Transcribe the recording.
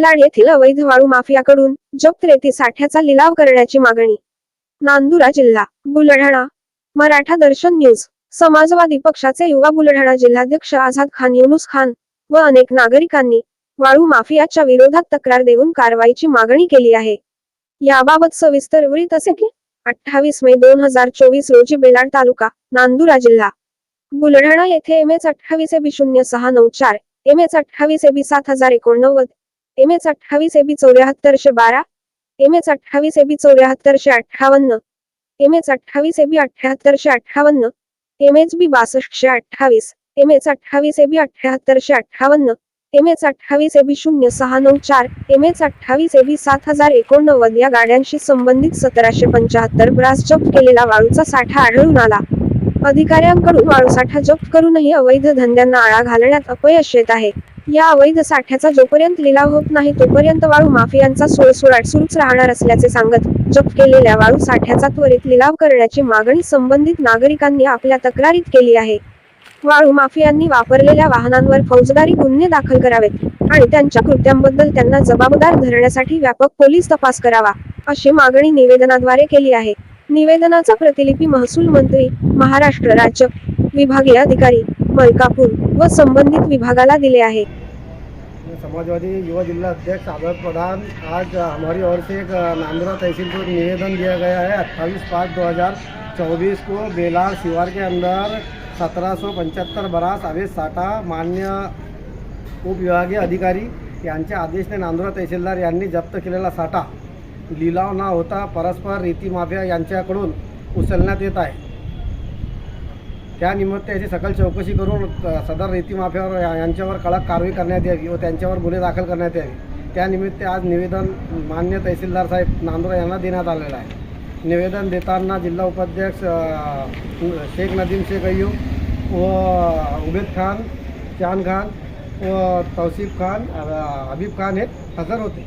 Ballad येथील अवैध वाळू माफियाकडून जप्त रेती साठ्याचा लिलाव करण्याची मागणी. नांदुरा जिल्हा बुलढाणा. मराठा दर्शन न्यूज. समाजवादी पक्षाचे युवा बुलढाणा जिल्हाध्यक्ष आझाद खान युनुस खान व अनेक नागरिकांनी वाळू माफियाच्या विरोधात तक्रार देऊन कारवाईची मागणी केली आहे. याबाबत सविस्तर वृत्त असे की अठ्ठावीस मे दोन हजार चोवीस रोजी बेलाड तालुका नांदुरा जिल्हा. बुलढाणा येथे एम एच अठ्ठावीस एबी शून्य सहा नऊ चार एम एच अठ्ठावीस एबी सात हजार एकोणनव्वद एम एच अठ्ठावीस एबी चौऱ्याहत्तरशे बारा एम एच अठ्ठावीस एबी चौऱ्याहत्तरशे अठ्ठावन्न एम एच अठ्ठावीस एबी अठ्ठ्याहत्तरशे अठ्ठावन्न एम एच बी बासष्टशे अठ्ठावीस एम एच अठ्ठावीस एबी अठ्ठ्याहत्तरशे अठ्ठावन्न एम एच अठ्ठावीस एबी शून्य सहा नऊ चार एम एच अठ्ठावीस एबी सात हजार एकोणनव्वद या गाड्यांशी संबंधित सतराशे पंचाहत्तर ब्रास जप्त केलेला वाळूचा साठा आढळून आला. अधिकाऱ्यांकडून वाळू साठा जप्त करूनही अवैध धंद्यांना आळा घालण्यात अपयश येत आहे. या अवैध साठ्याचा जोपर्यंत लिलाव होत नाही तोपर्यंत वाळू माफियांचा सुळसुळाट सुरूच राहणार असल्याचे सांगत जप्त केलेल्या वाळू साठ्याचा त्वरित लिलाव करण्याची मागणी संबंधित नागरिकांनी आपल्या तक्रारीत केली आहे. वाळू माफियांनी वापरलेल्या वाहनांवर फौजदारी गुन्हे दाखल करावेत आणि त्यांच्या कृत्यांबद्दल त्यांना जबाबदार धरण्यासाठी व्यापक पोलीस तपास करावा अशी मागणी निवेदनाद्वारे केली आहे. निवेदनाचा प्रतिलिपी महसूल मंत्री महाराष्ट्र राज्य विभागीय अधिकारी मलकापूर व संबंधित विभागाला दिले आहे. समाजवादी युवा जिला अध्यक्ष आदर प्रधान. आज हमारी ओर से एक नांदरा तहसील को निवेदन दिया गया है अट्ठाईस पाँच दो हज़ार चौबीस को बेलार शिवार के अंदर सत्रह सौ पंच्याहत्तर बरास अवैध साठा मान्य उपविभागीय अधिकारी यांच्या आदेशने नांदुरा तहसीलदार यांनी जप्त केलेला साठा लिलाव न होता परस्पर रीतीमाफिया यांच्याकडून उचलण्यात येत आहे. त्यानिमित्त याची सकल चौकशी करून सदर नीतीमाफ्यावर यांच्यावर कडक कारवाई करण्यात यावी व त्यांच्यावर गुन्हे दाखल करण्यात यावे. त्यानिमित्त आज निवेदन मान्य तहसीलदार साहेब नांदुरा यांना देण्यात आलेलं आहे. निवेदन देताना जिल्हा उपाध्यक्ष शेख नदीम शेख अय्यूब व उबेद खान चान खान व तौसिफ खान हबीब खान हे हजर होते.